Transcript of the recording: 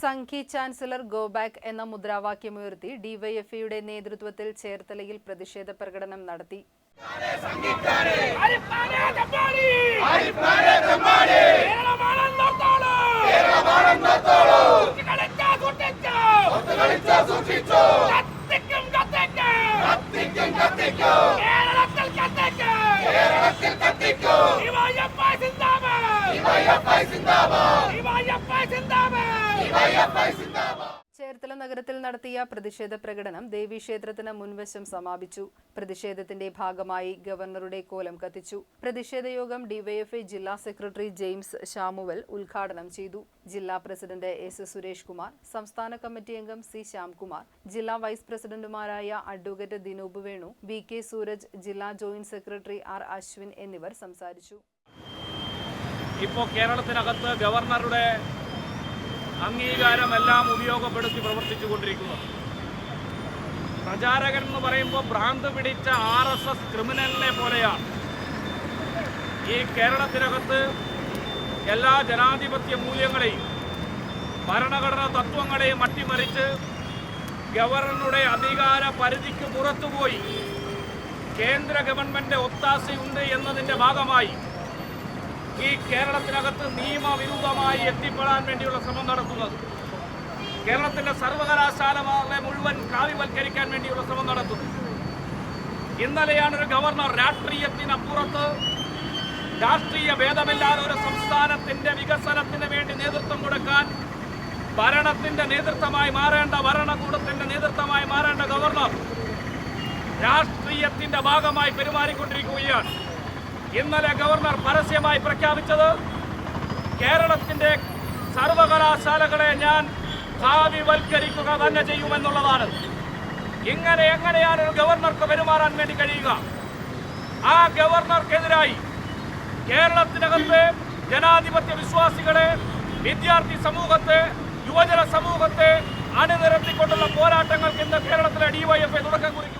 Sanghi chancellor go back എന്ന മുദ്രാവാക്യമുയർത്തി ഡിവൈഎഫ്ഐയുടെ നേതൃത്വത്തിൽ ചേർത്തലയിൽ പ്രതിഷേധ പ്രകടനം നടത്തി. അരിപ്പാനെ ചേർത്തല നഗരത്തിൽ നടത്തിയ പ്രതിഷേധ പ്രകടനം ദേവീക്ഷേത്രത്തിന് മുൻവശം സമാപിച്ചു. പ്രതിഷേധത്തിന്റെ ഭാഗമായി ഗവർണറുടെ കോലം കത്തിച്ചു. പ്രതിഷേധ യോഗം ഡിവൈഎഫ്ഐ ജില്ലാ സെക്രട്ടറി ജെയിംസ് ഷാമുവൽ ഉദ്ഘാടനം ചെയ്തു. ജില്ലാ പ്രസിഡന്റ് എസ് സുരേഷ് കുമാർ സംസ്ഥാന കമ്മിറ്റി അംഗം സി ശ്യാംകുമാർ ജില്ലാ വൈസ് പ്രസിഡന്റുമാരായ advocate Dinoop Venu V K Sooraj ജില്ലാ ജോയിന്റ് സെക്രട്ടറി ആർ അശ്വിൻ എന്നിവർ സംസാരിച്ചു. ഇപ്പോൾ കേരളത്തിനകത്ത് ഗവർണറുടെ അംഗീകാരമെല്ലാം ഉപയോഗപ്പെടുത്തി പ്രവർത്തിച്ചു കൊണ്ടിരിക്കുന്നത് പ്രചാരകൻ എന്ന് പറയുമ്പോൾ ഭ്രാന്ത് പിടിച്ച ആർ എസ് എസ് ക്രിമിനലിനെ പോലെയാണ്. ഈ കേരളത്തിനകത്ത് എല്ലാ ജനാധിപത്യ മൂല്യങ്ങളെയും ഭരണഘടനാ തത്വങ്ങളെയും അട്ടിമറിച്ച് ഗവർണറുടെ അധികാര പരിധിക്ക് പുറത്തുപോയി. കേന്ദ്ര ഗവൺമെന്റ് ഒത്താശയുണ്ട് എന്നതിന്റെ ഭാഗമായി ഈ കേരളത്തിനകത്ത് നിയമവിരുദ്ധമായി എത്തിപ്പെടാൻ വേണ്ടിയുള്ള ശ്രമം നടത്തുന്നത്. കേരളത്തിന്റെ സർവകലാശാലകളെ മുഴുവൻ കാവ്യവൽക്കരിക്കാൻ വേണ്ടിയുള്ള ശ്രമം നടത്തുന്നു. ഇന്നലെയാണ് ഒരു ഗവർണർ രാഷ്ട്രീയത്തിനപ്പുറത്ത് രാഷ്ട്രീയ ഭേദമില്ലാതെ ഒരു സംസ്ഥാനത്തിന്റെ വികസനത്തിന് വേണ്ടി നേതൃത്വം കൊടുക്കാൻ ഭരണത്തിന്റെ നേതൃത്വമായി മാറേണ്ട ഭരണകൂടത്തിന്റെ നേതൃത്വമായി മാറേണ്ട ഗവർണർ രാഷ്ട്രീയത്തിന്റെ ഭാഗമായി പെരുമാറിക്കൊണ്ടിരിക്കുകയാണ്. ഇന്നലെ ഗവർണർ പരസ്യമായി പ്രഖ്യാപിച്ചത് കേരളത്തിന്റെ സർവകലാശാലകളെ ഞാൻ ഭാവിവൽക്കരിക്കുക തന്നെ ചെയ്യുമെന്നുള്ളതാണ്. ഇങ്ങനെ എങ്ങനെയാണ് ഒരു ഗവർണർക്ക് പെരുമാറാൻ വേണ്ടി കഴിയുക? ആ ഗവർണർക്കെതിരായി കേരളത്തിനകത്തെ ജനാധിപത്യ വിശ്വാസികളെ വിദ്യാർത്ഥി സമൂഹത്തെ യുവജന സമൂഹത്തെ അണിനിരത്തിക്കൊണ്ടുള്ള പോരാട്ടങ്ങൾക്ക് ഇന്ന് കേരളത്തിലെ ഡിവൈഎഫ്ഐ തുടക്കം കുറിക്കും